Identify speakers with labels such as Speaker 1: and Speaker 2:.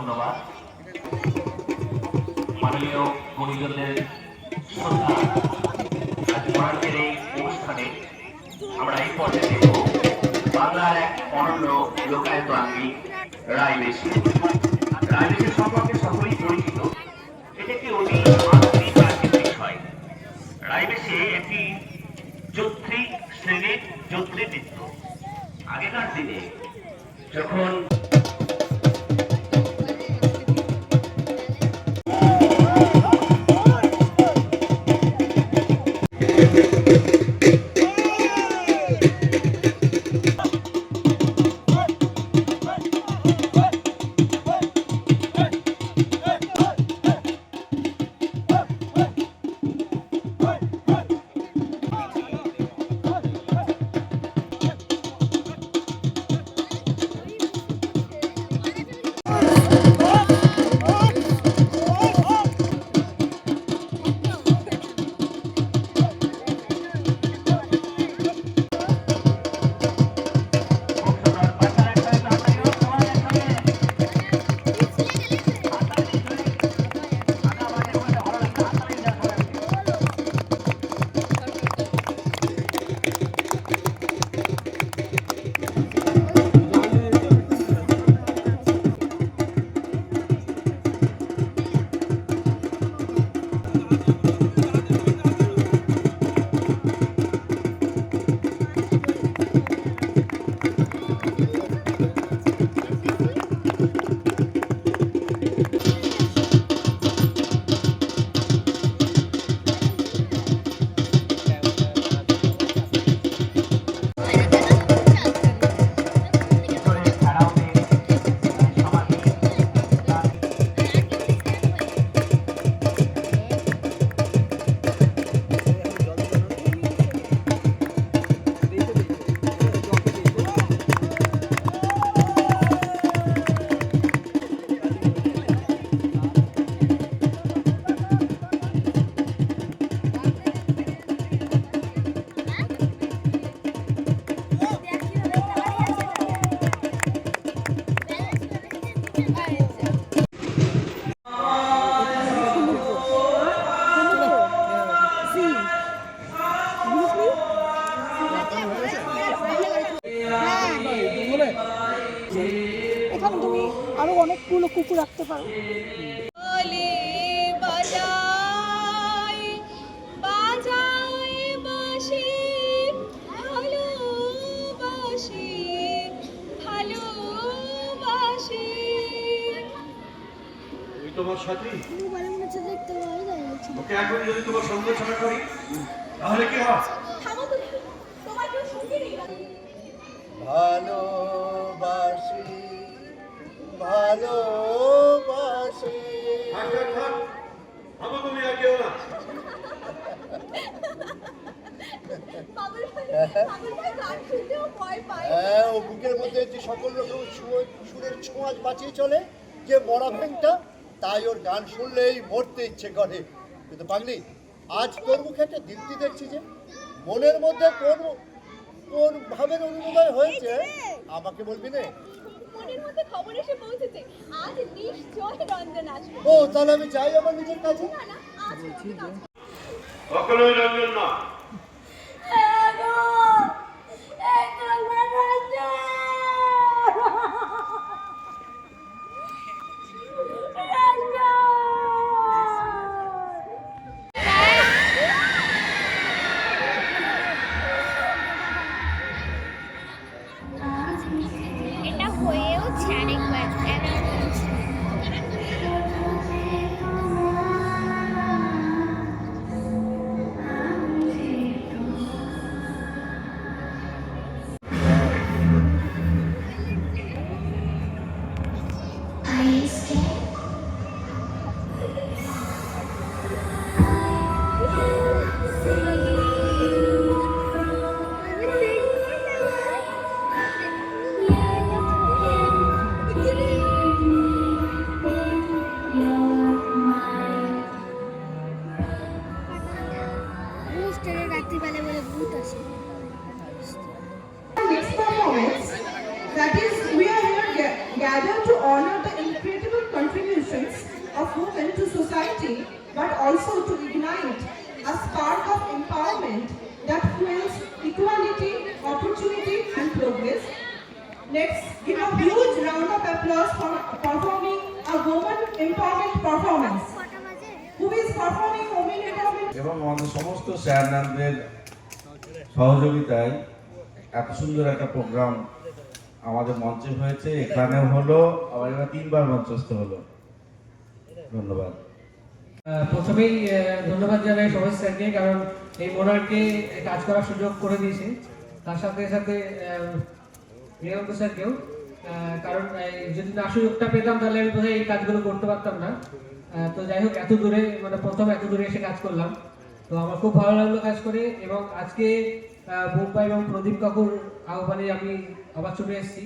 Speaker 1: ধন্যবাদ। মাননীয় গুণীজনদের শ্রদ্ধা। এই অনুষ্ঠানে আমরা এই পর্যায়ে দেখব বাংলার এক অনন্য লোকায়ত আঙ্গিক রায়বেশি। রায়বেশি সম্পর্কে সকলেই পরিচিত। এটি একটি অতি আধুনিক বিষয়। রায়বেশি একটি যৌত্রিক শ্রেণির যৌত্রী নৃত্য আগেকার দিনে যখন
Speaker 2: অনেকগুলো কুকুর রাখতে পারো।
Speaker 3: তোমার সাথী? ওকে এখন যদি তোমার সঙ্গে ছাড়া করি তাহলে কি হয়?
Speaker 4: থামো পায়।
Speaker 5: হ্যাঁ ও বুকের মধ্যে যে সকল রকম সুর- সুরের ছোঁয়াচ বাঁচিয়ে চলে যে মরা তাই ওর গান শুনলেই মরতে ইচ্ছে করে। কিন্তু পাগলি আজ তোর মুখে একটা দীপ্তি দেখছি যে মনের মধ্যে কোন কোন ভাবের অনুভূতি হয়েছে। আমাকে বলবি না
Speaker 4: মধ্যে খবর এসে পৌঁছেছে। আজ নিশ্চয় রঞ্জন আসবে।
Speaker 5: ও তাহলে আমি যাই আমার নিজের কাছে?
Speaker 4: না না আজ
Speaker 3: রঞ্জন না
Speaker 6: that is we are here gathered contributions of women to society, but also to ignite a spark of empowerment that fuels equality, opportunity, and progress. Let's give a huge round of applause for performing a woman empowerment performance. Who is performing women empowerment
Speaker 7: এবং আমাদের সমস্ত sir সহযোগিতায় এত সুন্দর একটা programme আমাদের মঞ্চে হয়েছে এখানেও হলো আবার এবার তিনবার মঞ্চস্থ হলো ধন্যবাদ।
Speaker 8: প্রথমেই ধন্যবাদ জানাই সমাজ স্যারকে, কারণ এই মোনারকে কাজ করার সুযোগ করে দিয়েছে। তার সাথে সাথে প্রিয়ঙ্ক স্যারকেও কারণ যদি না সুযোগটা পেতাম, তাহলে আমি বোধহয় এই কাজগুলো করতে পারতাম না। তো যাই হোক, এত দূরে মানে প্রথম এত দূরে এসে কাজ করলাম। তো আমার খুব ভালো লাগল কাজ করে, এবং আজকে বোম্বাই এবং প্রদীপ কাকুর আহ্বানে আমি আবার চলে এসেছি।